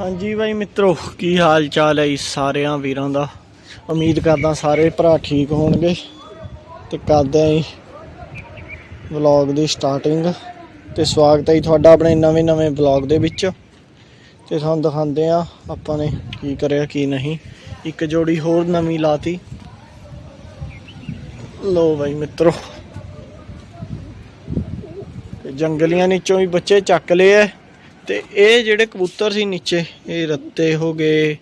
ਹਾਂਜੀ ਬਾਈ ਮਿੱਤਰੋ, ਕੀ ਹਾਲ ਚਾਲ ਹੈ ਜੀ ਸਾਰਿਆਂ ਵੀਰਾਂ ਦਾ? ਉਮੀਦ ਕਰਦਾ ਸਾਰੇ ਭਰਾ ਠੀਕ ਹੋਣਗੇ ਤੇ ਕਰਦੇ ਆਂ ਜੀ ਵਲੌਗ ਦੀ ਸਟਾਰਟਿੰਗ ਤੇ ਸਵਾਗਤ ਹੈ ਜੀ ਤੁਹਾਡਾ ਆਪਣੇ ਨਵੇਂ ਨਵੇਂ ਵਲੌਗ ਦੇ ਵਿੱਚ ਤੇ ਤੁਹਾਨੂੰ ਦਿਖਾਉਂਦੇ ਆ ਆਪਾਂ ਨੇ ਕੀ ਕਰਿਆ, ਕੀ ਨਹੀਂ। ਇੱਕ ਜੋੜੀ ਹੋਰ ਨਵੀਂ ਲਾਤੀ। ਲੋ ਬਾਈ ਮਿੱਤਰੋ ਜੰਗਲੀਆਂ ਨੀਚੋਂ ਵੀ ਬੱਚੇ ਚੱਕ ਲਏ ਐ ਤੇ ਇਹ ਜਿਹੜੇ ਕਬੂਤਰ ਸੀ ਨੀਚੇ, ਇਹ ਰੱਤੇ ਹੋ ਗਏ,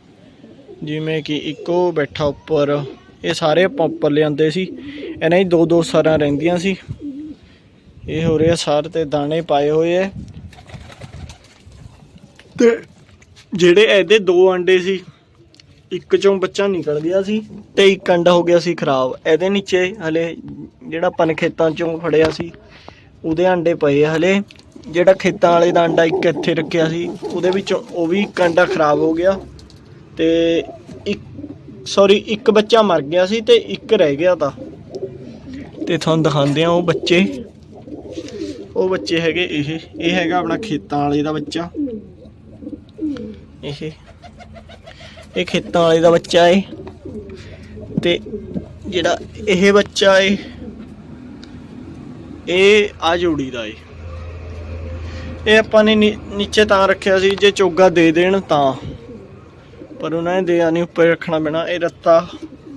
ਜਿਵੇਂ ਕਿ ਇੱਕੋ ਬੈਠਾ ਉੱਪਰ, ਇਹ ਸਾਰੇ ਆਪਾਂ ਉੱਪਰ ਲਿਆਂਦੇ ਸੀ। ਇਹਨਾਂ ਹੀ ਦੋ ਦੋ ਸਰਾਂ ਰਹਿੰਦੀਆਂ ਸੀ। ਇਹ ਹੋ ਰਿਹਾ ਸਾਰ ਤੇ ਦਾਣੇ ਪਾਏ ਹੋਏ ਐ ਤੇ ਜਿਹੜੇ ਇਹਦੇ ਦੋ ਅੰਡੇ ਸੀ, ਇੱਕ ਚੋਂ ਬੱਚਾ ਨਿਕਲ ਗਿਆ ਸੀ ਤੇ ਇੱਕ ਅੰਡਾ ਹੋ ਗਿਆ ਸੀ ਖਰਾਬ। ਇਹਦੇ ਨੀਚੇ ਹਲੇ ਜਿਹੜਾ ਪਨ ਖੇਤਾਂ ਚੋਂ ਫੜਿਆ ਸੀ, ਉਹਦੇ ਅੰਡੇ ਪਏ ਹਲੇ। ਜਿਹੜਾ ਖੇਤਾਂ ਵਾਲੇ ਦਾ ਅੰਡਾ ਇੱਕ ਇੱਥੇ ਰੱਖਿਆ ਸੀ, ਉਹਦੇ ਵਿੱਚੋਂ ਉਹ ਵੀ ਇੱਕ ਅੰਡਾ ਖਰਾਬ ਹੋ ਗਿਆ ਤੇ ਇੱਕ ਸੌਰੀ ਇੱਕ ਬੱਚਾ ਮਰ ਗਿਆ ਸੀ ਤੇ ਇੱਕ ਰਹਿ ਗਿਆ ਤਾਂ। ਤੇ ਤੁਹਾਨੂੰ ਦਿਖਾਉਂਦੇ ਆ ਉਹ ਬੱਚੇ। ਉਹ ਬੱਚੇ ਹੈਗੇ ਇਹ ਇਹ ਹੈਗਾ ਆਪਣਾ ਖੇਤਾਂ ਵਾਲੇ ਦਾ ਬੱਚਾ। ਇਹ ਇਹ ਖੇਤਾਂ ਵਾਲੇ ਦਾ ਬੱਚਾ ਏ। ਤੇ ਜਿਹੜਾ ਇਹ ਬੱਚਾ ਏ, ਇਹ ਆ ਜੋੜੀ ਦਾ ਏ। ਇਹ ਆਪਾਂ ਨੇ ਨੀ- ਨੀਚੇ ਤਾਂ ਰੱਖਿਆ ਸੀ, ਜੇ ਚੋਗਾ ਦੇ ਦੇਣ ਤਾਂ। ਪਰ ਉਹਨਾਂ ਨੇ ਦਿਆ ਨਹੀਂ ਉੱਪਰ ਰੱਖਣਾ ਪੈਣਾ, ਇਹ ਰੱਤਾ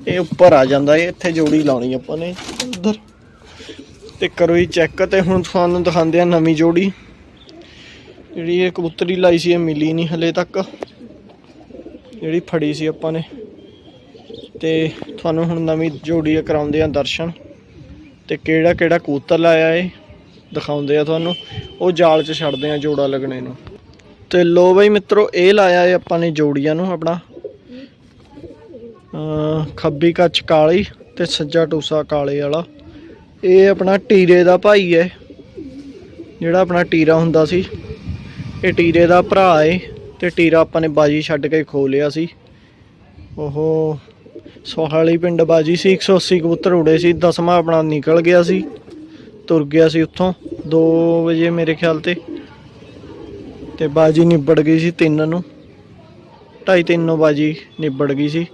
ਇਹ ਉੱਪਰ ਆ ਜਾਂਦਾ ਏ ਇੱਥੇ ਜੋੜੀ ਲਾਉਣੀ ਆਪਾਂ ਨੇ ਉਧਰ ਤੇ ਕਰੋ ਹੀ ਚੈੱਕ ਤੇ ਹੁਣ ਤੁਹਾਨੂੰ ਦਿਖਾਉਂਦੇ ਆ ਨਵੀਂ ਜੋੜੀ। ਜਿਹੜੀ ਇਹ ਕਬੂਤਰੀ ਲਾਈ ਸੀ, ਇਹ ਮਿਲੀ ਨਹੀਂ ਹਲੇ ਤੱਕ। ਜਿਹੜੀ ਫੜੀ ਸੀ ਆਪਾਂ ਨੇ। ਤੇ ਤੁਹਾਨੂੰ ਹੁਣ ਨਵੀਂ ਜੋੜੀ ਕਰਾਉਂਦੇ ਆ ਦਰਸ਼ਨ। ਤੇ ਕਿਹੜਾ ਕਿਹੜਾ ਕਬੂਤਰ ਲਾਇਆ ਏ ਦਿਖਾਉਂਦੇ ਆ ਤੁਹਾਨੂੰ। ਉਹ ਜਾਲ 'ਚ ਛੱਡਦੇ ਆ ਜੋੜਾ ਲੱਗਣੇ ਨੂੰ। ਤੇ ਲੋ ਬਈ ਮਿੱਤਰੋ, ਇਹ ਲਾਇਆ ਏ ਆਪਾਂ ਨੇ ਜੋੜੀਆਂ ਨੂੰ ਆਪਣਾ। ਖੱਬੀ ਕੱਚ ਕਾਲੀ ਤੇ ਸੱਜਾ ਟੂਸਾ ਕਾਲੇ ਵਾਲਾ। ਇਹ ਆਪਣਾ ਟੀਰੇ ਦਾ ਭਾਈ ਹੈ ਜਿਹੜਾ ਆਪਣਾ ਟੀਰਾ ਹੁੰਦਾ ਸੀ। ਇਹ ਟੀਰੇ ਦਾ ਭਰਾ ਏ ਤੇ ਟੀਰਾ ਆਪਾਂ ਨੇ ਬਾਜੀ ਛੱਡ ਕੇ ਖੋ ਲਿਆ ਸੀ। ਉਹ ਸੋਹਾਲੀ ਪਿੰਡ ਬਾਜੀ ਸੀ। 180 ਕਬੂਤਰ ਉੜੇ ਸੀ। ਦਸਵਾਂ ਆਪਣਾ ਨਿਕਲ ਗਿਆ ਸੀ। ਤੁਰ ਗਿਆ ਸੀ ਉੱਥੋਂ 2 ਵਜੇ ਮੇਰੇ ਖਿਆਲ ਤੇ। ਤੇ ਬਾਜੀ ਨਿਬੜ ਗਈ ਸੀ 3 ਨੂੰ। 2:30 ਨੂੰ ਬਾਜੀ ਨਿਬੜ ਗਈ ਸੀ।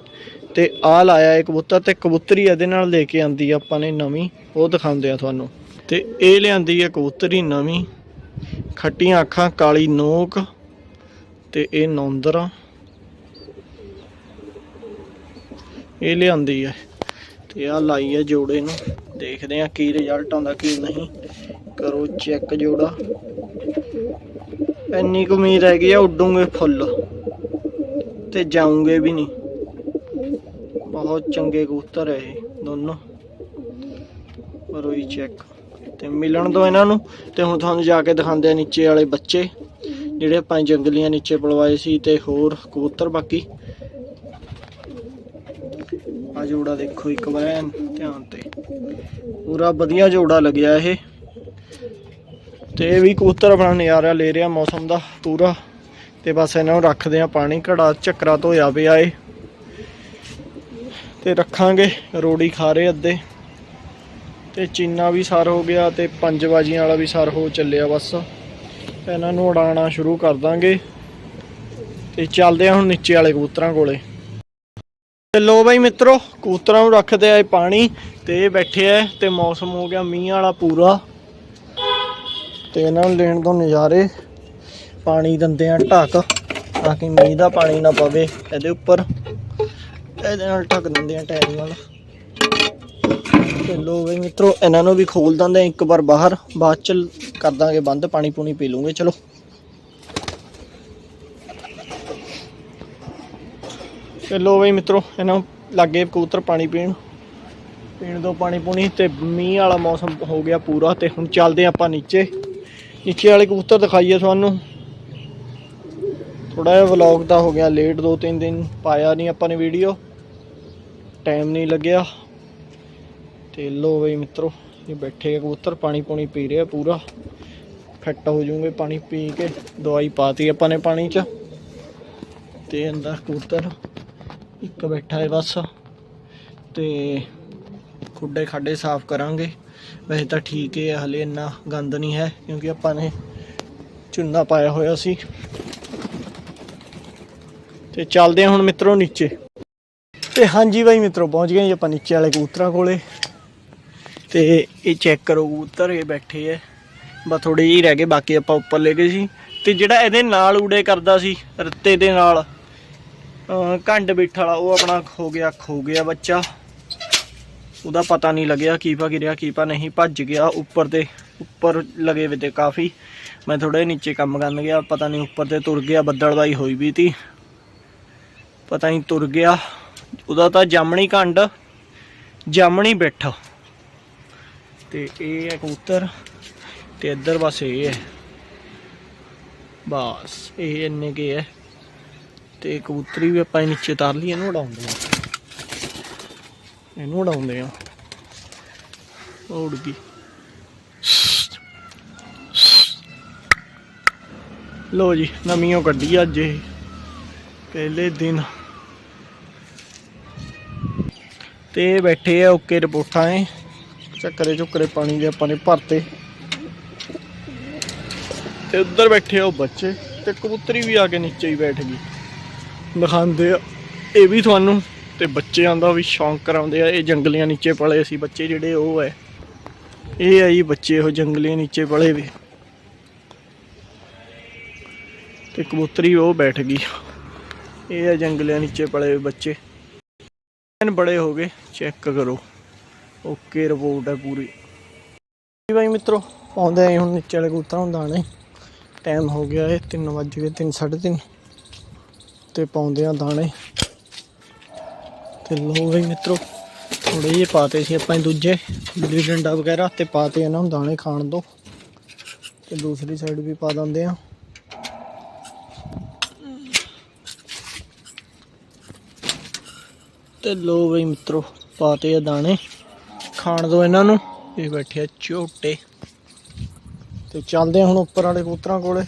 ਤੇ ਆ ਲਾਇਆ ਇੱਕ ਕਬੂਤਰ ਤੇ ਕਬੂਤਰੀ ਇਹਦੇ ਨਾਲ ਲੈ ਕੇ ਆਂਦੀ ਆਪਾਂ ਨੇ ਨਵੀਂ। ਉਹ ਦਿਖਾਉਂਦੇ ਆ ਤੁਹਾਨੂੰ। ਤੇ ਇਹ ਲਿਆਂਦੀ ਹੈ ਕਬੂਤਰੀ ਨਵੀਂ। ਖੱਟੀਆਂ ਅੱਖਾਂ, ਕਾਲੀ ਨੋਕ ਤੇ ਇਹ ਨੌਂਦਰਾ ਇਹ ਲਿਆਂਦੀ ਹੈ ਤੇ ਆ ਲਾਈ ਹੈ ਜੋੜੇ ਨੂੰ। ਦੇਖਦੇ ਆ ਕੀ ਰਿਜ਼ਲਟ ਆਉਂਦਾ, ਕੀ ਨਹੀਂ। ਕਰੋ ਚੈੱਕ ਜੋੜਾ। ਇੰਨੀ ਕੁ ਉਮੀਦ ਹੈਗੀ ਆ ਉੱਡੂਗੇ ਫੁੱਲ ਤੇ ਜਾਉਂਗੇ ਵੀ ਨਹੀਂ। ਬਹੁਤ ਚੰਗੇ ਕਬੂਤਰ ਹੈ ਇਹ ਦੋਨੋਂ। ਕਰੋ ਹੀ ਚੈੱਕ ਤੇ ਮਿਲਣ ਦੋ ਇਹਨਾਂ ਨੂੰ। ਤੇ ਹੁਣ ਤੁਹਾਨੂੰ ਜਾ ਕੇ ਦਿਖਾਉਂਦੇ ਆ ਨੀਚੇ ਵਾਲੇ ਬੱਚੇ, ਜਿਹੜੇ ਆਪਾਂ ਜੰਗਲੀਆਂ ਨੀਚੇ ਪਲਵਾਏ ਸੀ ਤੇ ਹੋਰ ਕਬੂਤਰ ਬਾਕੀ। ਆ ਜੋੜਾ ਦੇਖੋ ਇੱਕ ਵਾਰ ਐਨ ਧਿਆਨ ਤੇ। ਪੂਰਾ ਵਧੀਆ ਜੋੜਾ ਲੱਗਿਆ ਇਹ। ਤੇ ਇਹ ਵੀ ਕਬੂਤਰ ਆਪਣਾ ਨਜ਼ਾਰਾ ਲੈ ਰਿਹਾ ਮੌਸਮ ਦਾ ਪੂਰਾ। ਤੇ ਬਸ ਇਹਨਾਂ ਨੂੰ ਰੱਖਦੇ ਆ ਪਾਣੀ, ਘੜਾ ਚੱਕਰਾ ਧੋਇਆ ਪਿਆ ਏ ਤੇ ਰੱਖਾਂਗੇ ਰੋੜੀ ਖਾ ਰਹੇ ਅੱਧੇ। ਤੇ ਚੀਨਾ ਵੀ ਸਰ ਹੋ ਗਿਆ ਤੇ ਪੰਜ ਬਾਜੀਆਂ ਵਾਲਾ ਵੀ ਸਰ ਹੋ ਚੱਲਿਆ ਬਸ। ਇਹਨਾਂ ਨੂੰ ਉਡਾਉਣਾ ਸ਼ੁਰੂ ਕਰ ਦਾਂਗੇ। ਤੇ ਚੱਲਦੇ ਆ ਹੁਣ ਨੀਚੇ ਵਾਲੇ ਕਬੂਤਰਾਂ ਕੋਲੇ। ਤੇ ਲੋ ਬਾਈ ਮਿੱਤਰੋ ਕੂਤਰਾਂ ਨੂੰ ਰੱਖਦੇ ਆਏ ਪਾਣੀ ਤੇ ਇਹ ਬੈਠੇ ਆ ਤੇ ਮੌਸਮ ਹੋ ਗਿਆ ਮੀਂਹ ਵਾਲਾ ਪੂਰਾ। ਤੇ ਇਹਨਾਂ ਨੂੰ ਲੈਣ ਤੋਂ ਨਜ਼ਾਰੇ, ਪਾਣੀ ਦਿੰਦੇ ਆ ਢੱਕ, ਤਾਂ ਕਿ ਮੀਂਹ ਦਾ ਪਾਣੀ ਨਾ ਪਵੇ ਇਹਦੇ ਉੱਪਰ। ਇਹਦੇ ਨਾਲ ਢੱਕ ਦਿੰਦੇ ਆ ਟਾਇਰ ਨਾਲ। ਤੇ ਲੋ ਬਈ ਮਿੱਤਰੋ, ਇਹਨਾਂ ਨੂੰ ਵੀ ਖੋਲ ਦਿੰਦੇ ਆ, ਇੱਕ ਵਾਰ ਬਾਹਰ। ਬਾਅਦ ਚ ਕਰ ਦਾਂਗੇ ਬੰਦ, ਪਾਣੀ ਪੂਣੀ ਪੀ ਲੂਗੇ, ਚਲੋ। ਤੇ ਲੋ ਬਈ ਮਿੱਤਰੋ, ਇਹਨਾਂ ਨੂੰ ਲੱਗੇ ਕਬੂਤਰ ਪਾਣੀ ਪੀਣ ਪੀਣ ਦੋ ਪਾਣੀ ਪੂਣੀ ਤੇ ਮੀਂਹ ਵਾਲਾ ਮੌਸਮ ਹੋ ਗਿਆ ਪੂਰਾ ਤੇ ਹੁਣ ਚੱਲਦੇ ਆਪਾਂ ਨੀਚੇ। ਨੀਚੇ ਵਾਲੇ ਕਬੂਤਰ ਦਿਖਾਈਏ ਤੁਹਾਨੂੰ। ਥੋੜਾ ਜਿਹਾ ਵਲੌਗ ਦਾ ਹੋ ਗਿਆ ਲੇਟ ਦੋ ਤਿੰਨ ਦਿਨ ਪਾਇਆ ਨਹੀਂ ਆਪਾਂ ਨੇ ਵੀਡੀਓ ਟਾਈਮ ਨਹੀਂ ਲੱਗਿਆ। ਤੇ ਲੋ ਬਈ ਮਿੱਤਰੋ, ਇਹ ਬੈਠੇ ਕਬੂਤਰ, ਪਾਣੀ ਪੂਣੀ ਪੀ ਰਿਹਾ ਪੂਰਾ। ਫਿੱਟ ਹੋ ਜੂਗੇ ਪਾਣੀ ਪੀ ਕੇ, ਦਵਾਈ ਪਾਤੀ ਆਪਾਂ ਨੇ ਪਾਣੀ 'ਚ। ਤੇ ਅੰਦਰ ਕਬੂਤਰ। ਇੱਕ ਬੈਠਾ ਹੈ ਬਸ। ਤੇ ਖੁੱਡੇ ਖਾਡੇ ਸਾਫ਼ ਕਰਾਂਗੇ। ਵੈਸੇ ਤਾਂ ਠੀਕ ਹੈ ਹਲੇ ਇੰਨਾ ਗੰਦ ਨਹੀਂ ਹੈ, ਕਿਉਂਕਿ ਆਪਾਂ ਨੇ ਚੁੰਨਾ ਪਾਇਆ ਹੋਇਆ ਸੀ। ਤੇ ਚੱਲਦੇ ਹਾਂ ਹੁਣ ਮਿੱਤਰੋ ਨੀਚੇ। ਤੇ ਹਾਂਜੀ ਬਾਈ ਮਿੱਤਰੋ, ਪਹੁੰਚ ਗਏ ਜੀ ਆਪਾਂ ਨੀਚੇ ਵਾਲੇ ਕਬੂਤਰਾਂ ਕੋਲੇ। ਤੇ ਇਹ ਚੈੱਕ ਕਰੋ ਕਬੂਤਰ, ਇਹ ਬੈਠੇ ਐ ਬਸ ਥੋੜੇ ਜਿਹੇ ਰਹਿ ਗਏ, ਬਾਕੀ ਆਪਾਂ ਉੱਪਰ ਲੈ ਗਏ ਸੀ। ਤੇ ਜਿਹੜਾ ਇਹਦੇ ਨਾਲ ਉੜੇ ਕਰਦਾ ਸੀ, ਰੱਤੇ ਦੇ ਨਾਲ ਘੰਡ ਬਿੱਠ ਵਾਲਾ, ਉਹ ਆਪਣਾ ਖੋ ਗਿਆ ਖੋ ਗਿਆ ਬੱਚਾ। ਉਹਦਾ ਪਤਾ ਨਹੀਂ ਲੱਗਿਆ ਕੀ ਪਾ ਗਿਰਿਆ ਕੀ ਪਾ ਨਹੀਂ, ਭੱਜ ਗਿਆ ਉੱਪਰ ਤੇ, ਉੱਪਰ ਲਗੇ ਵੇ ਤੇ ਕਾਫੀ। ਮੈਂ ਥੋੜੇ ਨੀਚੇ ਕੰਮ ਕਰਨ ਗਿਆ, ਪਤਾ ਨਹੀਂ ਉੱਪਰ ਤੇ ਤੁਰ ਗਿਆ ਬੱਦਲਬਾਈ ਹੋਈ ਵੀ ਤੀ। ਪਤਾ ਨਹੀਂ ਤੁਰ ਗਿਆ। ਉਹਦਾ ਤਾਂ ਜਾਮਣੀ ਘੰਡ, ਜਾਮਣੀ ਬੈਠਾ। ਤੇ ਇਹ ਹੈ ਕਬੂਤਰ, ਤੇ ਇੱਧਰ ਬਸ ਇਹ ਹੈ। ਬਸ, ਇਹ ਇੰਨੇ ਕੇ ਹੈ। ਤੇ ਕਬੂਤਰੀ ਵੀ ਆਪਾਂ ਨੀਚੇ ਤਾਰ ਲਈ ਇਹਨੂੰ ਉਡਾਉਂਦੇ ਆ ਇਹਨੂੰ ਉਡਾਉਂਦੇ ਆ ਉਹ ਉੜ ਗਈ। ਲੋ ਜੀ, ਨਵੀਂ ਕੱਢੀ ਅੱਜ ਇਹ। ਪਹਿਲੇ ਦਿਨ। ਤੇ ਬੈਠੇ ਆ ਓਕੇ ਰਿਪੋਰਟਾਂ ਐ ਚੱਕਰੇ ਚੁੱਕਰੇ ਪਾਣੀ ਦੇ ਆਪਾਂ ਨੇ ਭਰਤੇ। ਤੇ ਉੱਧਰ ਬੈਠੇ ਆ ਉਹ ਬੱਚੇ। ਤੇ ਕਬੂਤਰੀ ਵੀ ਆ ਕੇ ਨੀਚੇ ਹੀ ਬੈਠ ਗਈ। ਦਿਖਾਉਂਦੇ ਆ। ਇਹ ਵੀ ਤੁਹਾਨੂੰ ਤੇ ਬੱਚਿਆਂ ਦਾ ਵੀ ਸ਼ੌਂਕ ਕਰਾਉਂਦੇ ਆ। ਇਹ ਜੰਗਲੀਆਂ ਨੀਚੇ ਪਲੇ ਸੀ ਬੱਚੇ ਜਿਹੜੇ, ਉਹ ਹੈ। ਇਹ ਆ ਜੀ ਬੱਚੇ ਉਹ ਜੰਗਲੀਆਂ ਨੀਚੇ ਪਲੇ ਵੀ ਤੇ ਕਬੂਤਰੀ ਉਹ ਬੈਠ ਗਈ। ਇਹ ਆ ਜੰਗਲਿਆਂ ਨੀਚੇ ਪਲੇ ਹੋਏ ਬੱਚੇ। ਐਨ ਬੜੇ ਹੋ ਗਏ। ਚੈੱਕ ਕਰੋ। ਓਕੇ, ਰਿਪੋਰਟ ਹੈ ਪੂਰੀ। ਜੀ ਬਾਈ ਮਿੱਤਰੋ, ਆਉਂਦੇ ਆਏ ਹੁਣ ਨੀਚੇ ਵਾਲੇ ਕਬੂਤਰਾਂ ਨੂੰ ਦਾਣੇ। ਟਾਈਮ ਹੋ ਗਿਆ ਇਹ 3 ਵੱਜ ਗਏ 3 3:30 ਤੇ ਪਾਉਂਦੇ ਆ ਦਾਣੇ। ਤੇ ਲੋ ਬਈ ਮਿੱਤਰੋ ਥੋੜੇ ਜਿਹੇ ਪਾਤੇ ਸੀ ਆਪਾਂ ਦੂਜੇ ਬਿਜਲੀ ਡੰਡਾ ਵਗੈਰਾ ਤੇ ਪਾਤੇ ਇਹਨਾਂ ਨੂੰ ਦਾਣੇ ਖਾਣ ਦੋ ਤੇ ਦੂਸਰੀ ਸਾਈਡ ਵੀ ਪਾ ਦਿੰਦੇ ਆ। ਤੇ ਲੋ ਬਈ ਮਿੱਤਰੋ, ਪਾਤੇ ਆ ਦਾਣੇ ਖਾਣ ਦੋ ਇਹਨਾਂ ਨੂੰ। ਇਹ ਬੈਠੇ ਆ ਝੋਟੇ। ਤੇ ਚੱਲਦੇ ਆ ਹੁਣ ਉੱਪਰ ਵਾਲੇ ਕਬੂਤਰਾਂ ਕੋਲੇ।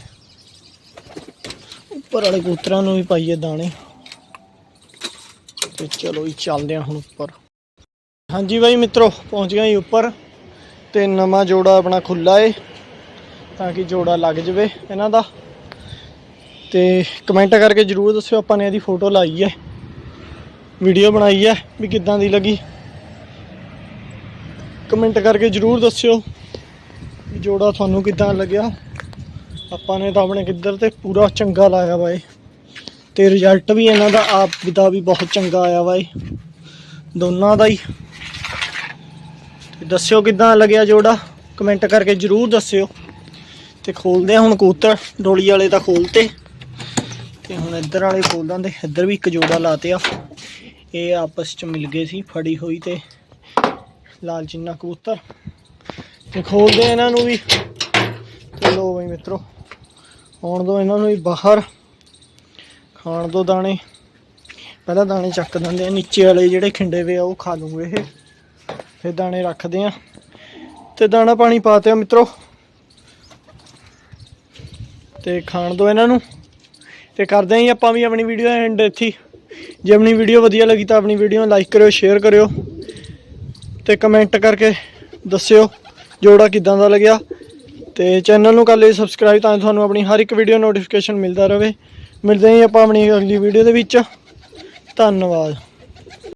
ਉੱਪਰ ਵਾਲੇ ਕਬੂਤਰਾਂ ਨੂੰ ਵੀ ਪਾਈਏ ਦਾਣੇ। ਤੇ ਚਲੋ ਜੀ, ਚੱਲਦੇ ਆ ਹੁਣ ਉੱਪਰ। ਹਾਂਜੀ ਬਾਈ ਮਿੱਤਰੋ, ਪਹੁੰਚ ਗਏ ਜੀ ਉੱਪਰ। ਤੇ ਨਵਾਂ ਜੋੜਾ ਆਪਣਾ ਖੁੱਲਾ ਏ, ਤਾਂ ਕਿ ਜੋੜਾ ਲੱਗ ਜਵੇ ਇਹਨਾਂ ਦਾ। ਤੇ ਕਮੈਂਟ ਕਰਕੇ ਜਰੂਰ ਦੱਸਿਓ ਆਪਾਂ ਨੇ ਇਹਦੀ ਫੋਟੋ ਲਾਈ ਹੈ, ਵੀਡੀਓ ਬਣਾਈ ਹੈ, ਵੀ ਕਿੱਦਾਂ ਦੀ ਲੱਗੀ। ਕਮੈਂਟ ਕਰਕੇ ਜਰੂਰ ਦੱਸਿਓ ਵੀ ਜੋੜਾ ਤੁਹਾਨੂੰ ਕਿੱਦਾਂ ਲੱਗਿਆ। ਆਪਾਂ ਨੇ ਤਾਂ ਆਪਣੇ ਕਿੱਧਰ ਤੇ ਪੂਰਾ ਚੰਗਾ ਲਾਇਆ ਵਾ ਇਹ ਤੇ ਰਿਜ਼ਲਟ ਵੀ ਇਹਨਾਂ ਦਾ ਆਪ ਦਾ ਵੀ ਬਹੁਤ ਚੰਗਾ ਆਇਆ ਵਾ ਇਹ ਦੋਨਾਂ ਦਾ ਹੀ। ਤੇ ਦੱਸਿਓ ਕਿੱਦਾਂ ਲੱਗਿਆ ਜੋੜਾ? ਕਮੈਂਟ ਕਰਕੇ ਜਰੂਰ ਦੱਸਿਓ। ਤੇ ਖੋਲਦੇ ਆ ਹੁਣ ਕਬੂਤਰ, ਡੋਲੀ ਵਾਲੇ ਤਾਂ ਖੋਲਤੇ। ਤੇ ਹੁਣ ਇੱਧਰ ਵਾਲੇ ਖੋਲ ਦਾਂਦੇ ਇੱਧਰ ਵੀ ਇੱਕ ਜੋੜਾ ਲਾਤੇ ਆ। ਇਹ ਆਪਸ ਚ ਮਿਲ ਗਏ ਸੀ, ਫੜੀ ਹੋਈ ਤੇ ਲਾਲ ਚਿੰਨਾ ਕਬੂਤਰ। ਤੇ ਖੋਲਦੇ ਇਹਨਾਂ ਨੂੰ ਵੀ। ਤੇ ਲੋ ਬਈ ਮਿੱਤਰੋ। ਆਉਣ ਦੋ ਇਹਨਾਂ ਨੂੰ ਵੀ ਬਾਹਰ। ਖਾਣ ਦੋ ਦਾਣੇ। ਪਹਿਲਾਂ ਦਾਣੇ ਚੱਕ ਦਿੰਦੇ ਆ। ਨੀਚੇ ਵਾਲੇ ਜਿਹੜੇ ਖਿੰਡੇ ਵੇ ਆ, ਉਹ ਖਾ ਲੂਗੇ ਇਹ। ਫਿਰ ਦਾਣੇ ਰੱਖਦੇ ਆ। ਤੇ ਦਾਣਾ ਪਾਣੀ ਪਾਤੇ ਆ ਮਿੱਤਰੋ। ਤੇ ਖਾਣ ਦੋ ਇਹਨਾਂ ਨੂੰ। ਤੇ ਕਰਦੇ ਆਂ ਜੀ ਆਪਾਂ ਵੀ ਆਪਣੀ ਵੀਡੀਓ ਐਂਡ ਇੱਥੇ ਜੇ ਆਪਣੀ ਵੀਡੀਓ ਵਧੀਆ ਲੱਗੀ ਤਾਂ ਆਪਣੀ ਵੀਡੀਓ ਨੂੰ ਲਾਈਕ ਕਰਿਓ ਸ਼ੇਅਰ ਕਰਿਓ। ਤੇ ਕਮੈਂਟ ਕਰਕੇ ਦੱਸਿਓ, ਜੋੜਾ ਕਿਦਾਂ ਦਾ ਲੱਗਿਆ। ਤੇ ਚੈਨਲ ਨੂੰ ਕਰ ਲਿਓ ਸਬਸਕ੍ਰਾਈਬ ਤਾਂ ਕਿ ਤੁਹਾਨੂੰ ਆਪਣੀ ਹਰ ਇੱਕ ਵੀਡੀਓ ਨੋਟੀਫਿਕੇਸ਼ਨ ਮਿਲਦਾ ਰਹੇ ਮਿਲਦੇ ਹਾਂ ਆਪਾਂ ਆਪਣੀ ਅਗਲੀ ਵੀਡੀਓ ਦੇ ਵਿੱਚ। ਧੰਨਵਾਦ।